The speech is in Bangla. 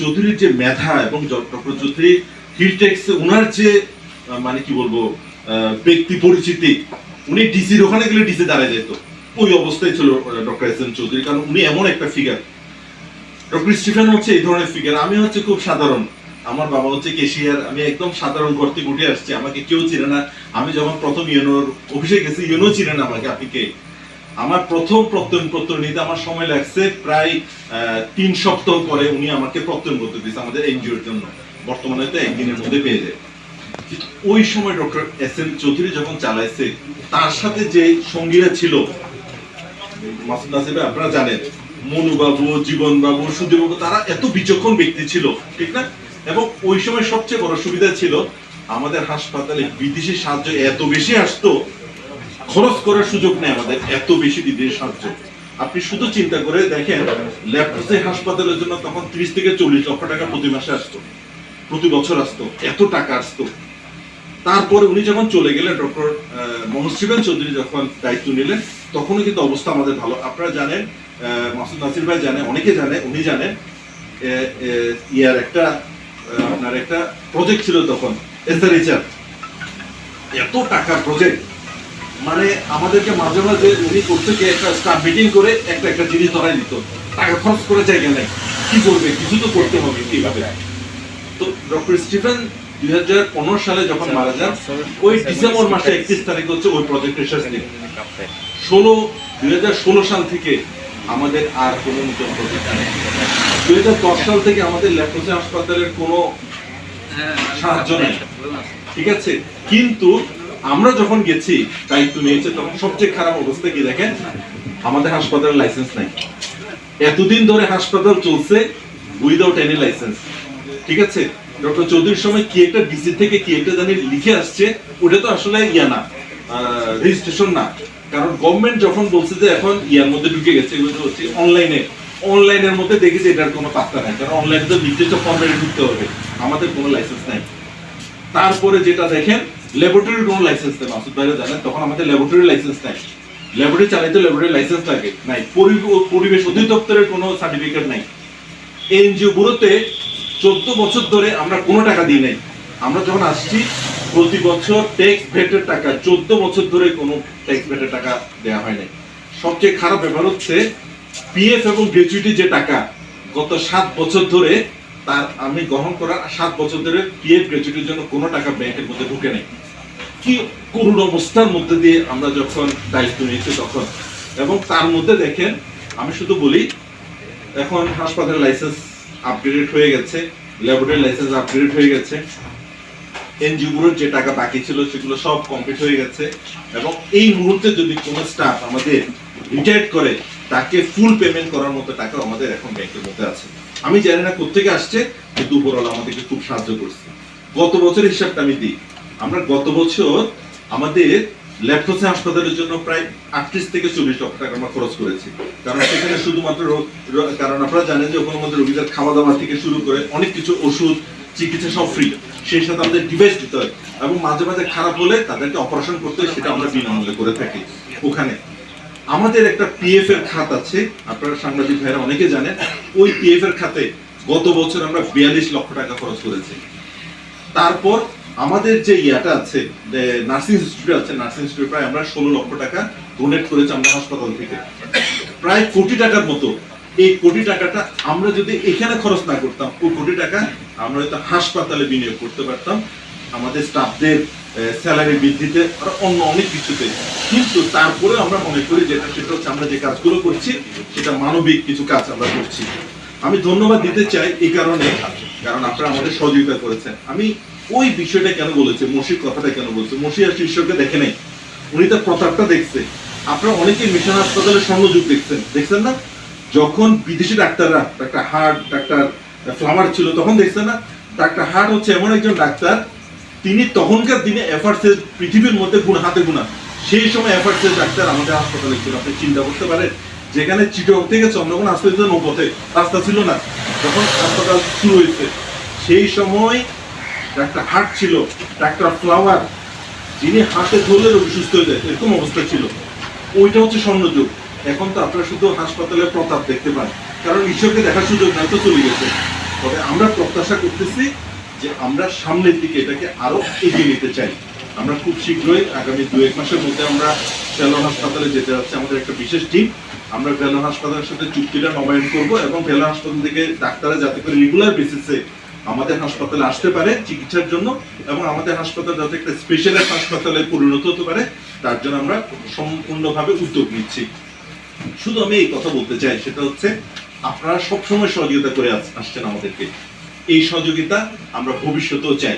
চৌধুরীর যে মেধা এবং ডক্টর চৌধুরী হিলটেক্স ওনার যে মানে কি বলব ব্যক্তি পরিচিতি, উনি ডিসির ওখানে গেলে ডিসি দাঁড়ায় যেত। ওই অবস্থায় ছিল ডক্টর এস এম চৌধুরী। কারণ উনি এমন একটা ফিগার ডক্টর স্টিফেন হচ্ছে এই ধরনের ফিগার আমি হচ্ছে খুব সাধারণ। আমার বাবা হচ্ছে কেশিয়ার। আমি একদম সাধারণ ঘর থেকে উঠে আসছি। আমাকে কেউ চিনে না। আমি যখন প্রথম ইউনোর অফিসে গেছি, ইউনো চিনে না আমাকে আপনি কে? আমার প্রথম প্রত্যয়ন পত্র নিতে আমার সময় লাগছে প্রায় তিন সপ্তাহ পরে উনি আমাকে প্রত্যয়ন পত্র দিয়েছে আমাদের এনজিওর জন্য। বর্তমানে তো একদিনের মধ্যে পেয়ে যায়। ওই সময় ডক্টর এস এম চৌধুরী যখন চালাইছে, তার সাথে যে সঙ্গীরা ছিল, মাসুদ নাসির আপনারা জানেন, মনু বাবু, জীবন বাবু সুদীপ বাবু, তারা এত বিচক্ষণ ব্যক্তি ছিল, ঠিক না? এবং ওই সময় সবচেয়ে বড় সুবিধা ছিল, আমাদের হাসপাতালে বিদেশি সাহায্য এত বেশি আসতো খরচ করার সুযোগ নেই আমাদের, এত বেশি দিদির সাহায্য। আপনি শুধু চিন্তা করে দেখেন ল্যাপটসে হাসপাতালের জন্য তখন ত্রিশ থেকে চল্লিশ লক্ষ টাকা প্রতি মাসে আসতো, প্রতি বছর আসতো, এত টাকা আসতো। তারপরে উনি যখন চলে গেলেন, ডক্টর মহসিবেন চৌধুরী যখন দায়িত্ব নিলেন, তখনও কিন্তু অবস্থা আমাদের ভালো। আপনারা জানেন মাসুদ নাসির ভাই জানে, অনেকে জানে, উনি জানে ইয়ার একটা আপনার একটা প্রজেক্ট ছিল তখন এসআরএইচআর এত টাকার প্রজেক্ট মানে আমাদেরকে মাঝে মাঝে উনি করতে গিয়ে একটা স্টাফ মিটিং করে একটা একটা জিনিস ধরাই দিত টাকা খরচ করে জায়গা নেই। কি করবে? কিছু তো করতে হবে কীভাবে তো ডক্টর স্টিফেন দুই হাজার পনেরো সালে যখন মারা যান ওই ডিসেম্বর মাসে একত্রিশ তারিখ হচ্ছে ওই প্রজেক্টের শেষ দিন। ষোলো দুই হাজার ষোলো সাল থেকে আমাদের আর কোনো নতুন প্রজেক্ট নেই। দুই হাজার দশ সাল থেকে আমাদের ল্যাপ্রোসি হাসপাতালের কোনো সাহায্য নেই। ঠিক আছে? কিন্তু আমরা যখন গেছি দায়িত্ব নিয়েছে তখন সবচেয়ে খারাপ অবস্থা কি দেখেন? আমাদের হাসপাতালের লাইসেন্স নাই। এতদিন ধরে হাসপাতাল চলছে উইদাউট এনি লাইসেন্স ঠিক আছে? ডক্টর চৌধুরীর সময় কি একটা ডিসি থেকে কি একটা জানি লিখে আসছে, ওটা তো আসলে ইয়া না রেজিস্ট্রেশন না। কারণ গভর্নমেন্ট যখন বলছে যে এখন ইয়ার মধ্যে ঢুকে গেছে, এগুলো হচ্ছে অনলাইনে অনলাইনের মধ্যে দেখি যে এটার কোনো পাত্তা নাই, কারণ অনলাইনে তো নির্দিষ্ট ফর্মেটে ঢুকতে হবে। আমাদের কোনো লাইসেন্স নাই। তারপরে যেটা দেখেন ল্যাবরেটরির কোনো লাইসেন্স নেই মাসুদ ভাইরা জানেন, তখন আমাদের ল্যাবরেটরি লাইসেন্স নাই। ল্যাবরেটরি চালাইতে ল্যাবরেটরি লাইসেন্স লাগে, নাই। পরি- পরিবেশ অধিদপ্তরের কোনো সার্টিফিকেট নাই। এনজিও গুলোতে চোদ্দ বছর ধরে আমরা কোনো টাকা দিই নাই। আমরা যখন আসছি, প্রতি বছর ট্যাক্স ভেটের টাকা, চোদ্দ বছর ধরে কোনো ট্যাক্স ভেটের টাকা দেওয়া হয় নাই। সবচেয়ে খারাপ ব্যাপার হচ্ছে পিএফ এবং গ্র্যাচুইটি যে টাকা, গত সাত বছর ধরে তার আমি গ্রহণ করার সাত বছর ধরে পিএফ গ্র্যাচুইটির জন্য কোনো টাকা ব্যাংকের মধ্যে ঢুকে নেই। কি করুণ অবস্থার মধ্যে দিয়ে আমরা যখন দায়িত্ব নিয়েছি তখন। এবং তার মধ্যে দেখেন, আমি শুধু বলি, এখন হাসপাতালের লাইসেন্স আপগ্রেডেড হয়ে গেছে ল্যাবরেটরি লাইসেন্স আপগ্রেডেড হয়ে গেছে। এনজিওগুলোর যে টাকা বাকি ছিল সেগুলো সব কমপ্লিট হয়ে গেছে। এবং এই মুহূর্তে যদি কোনো স্টাফ আমাদের রিটায়ার্ড করে, তাকে ফুল পেমেন্ট করার মতো টাকা আমাদের এখন ব্যাংকের মধ্যে আছে। আমি জানি না কোথেকে আসছে, কিন্তু উপরওয়ালা আমাদেরকে খুব সাহায্য করছে। গত বছরের হিসাবটা আমি দিই। আমরা গত বছর আমাদের ল্যাপটপে হাসপাতালের জন্য প্রায় আটত্রিশ থেকে চল্লিশ লক্ষ টাকা আমরা খরচ করেছি। কারণ সেখানে শুধুমাত্র কারণ আপনারা জানেন যে ওখানে আমাদের রোগীদের খাওয়া দাওয়া থেকে শুরু করে অনেক কিছু ওষুধ, চিকিৎসা সব ফ্রি সেই সাথে আমাদের ডিভাইস দিতে হয় এবং মাঝে মাঝে খারাপ হলে তাদেরকে অপারেশন করতে হয়, সেটা আমরা বিনামূল্যে করে থাকি ওখানে। আমাদের একটা পিএফ এর খাত আছে, আপনারা সাংবাদিক ভাইরা অনেকে জানেন ওই পিএফ এর খাতে গত বছর আমরা বিয়াল্লিশ লক্ষ টাকা খরচ করেছি। তারপর আমাদের যে ইয়াটা আছে নার্সিং ইনস্টিটিউট আছে, নার্সিং ইনস্টিটিউট প্রায় আমরা ষোলো লক্ষ টাকা ডোনেট করেছি আমরা হাসপাতাল থেকে। প্রায় কোটি টাকার মতো। এই কোটি টাকাটা আমরা যদি এখানে খরচ না করতাম, ওই কোটি টাকা আমরা হয়তো হাসপাতালে বিনিয়োগ করতে পারতাম। আমাদের স্টাফদের স্যালারি বৃদ্ধিতে অন্য অনেক কিছুতে। কিন্তু তারপরে আমরা মনে করি যেটা, সেটা হচ্ছে আমরা যে কাজগুলো করছি, সেটা মানবিক কিছু কাজ আমরা করছি। আমি ধন্যবাদ দিতে চাই এই কারণে, কারণ আপনারা আমাদের সহযোগিতা করেছেন। আমি ওই বিষয়টা কেন বলেছি, মসির কথাটা কেন বলছি? মসি আর শীর্ষকে দেখে নেই। উনি তার প্রতাপটা দেখছে। আপনারা অনেকেই মিশন হাসপাতালে স্বর্ণযুগ দেখছেন। দেখছেন না? যখন বিদেশি ডাক্তাররা, ডাক্তার হার্ট, ডাক্তার ফ্লামার ছিল, তখন দেখছেন না? ডাক্তার হার্ট হচ্ছে এমন একজন ডাক্তার তিনি তখনকার দিনে এফার্টসের পৃথিবীর মধ্যে গুণ হাতে গুণা সেই সময় এফার্টসের ডাক্তার আমাদের হাসপাতালে ছিল। আপনি চিন্তা করতে পারেন, যেখানে চিটং থেকে চন্দ্রকোনা হাসপাতাল নৌপথে রাস্তা ছিল না। যখন হাসপাতাল শুরু হয়েছে, সেই সময় ডাক্তার হাট ছিল, ডাক্তার ফ্লাওয়ার, যিনি হাতে ধরলে রোগী সুস্থ হয়ে যায়, এরকম অবস্থা ছিল। ওইটা হচ্ছে স্বর্ণযুগ। এখন তো আপনারা শুধু হাসপাতালের প্রতাপ দেখতে পান। কারণ ঈশ্বরকে দেখার সুযোগ নাই তো চলে গেছে। তবে আমরা প্রত্যাশা করতেছি যে আমরা সামনের দিকে এটাকে আরও এগিয়ে নিতে চাই। আমরা খুব শীঘ্রই আগামী দু এক মাসের মধ্যে আমরা ভেলোর হাসপাতালে যেতে যাচ্ছি আমাদের একটা বিশেষ টিম আমরা ভেলোর হাসপাতালের সাথে চুক্তিটা নবায়ন করব এবং ভেলোর হাসপাতাল থেকে ডাক্তাররা যাতে করে রেগুলার বেসিসে আমাদের হাসপাতালে আসতে পারে চিকিৎসার জন্য এবং আমাদের হাসপাতাল যাতে একটা স্পেশালাইজ হাসপাতালে পরিণত হতে পারে, তার জন্য আমরা সম্পূর্ণভাবে উদ্যোগ নিচ্ছি। শুধু আমি এই কথা বলতে চাই, সেটা হচ্ছে আপনারা সবসময় সহযোগিতা করে আস- আসছেন আমাদেরকে। এই সহযোগিতা আমরা ভবিষ্যতেও চাই।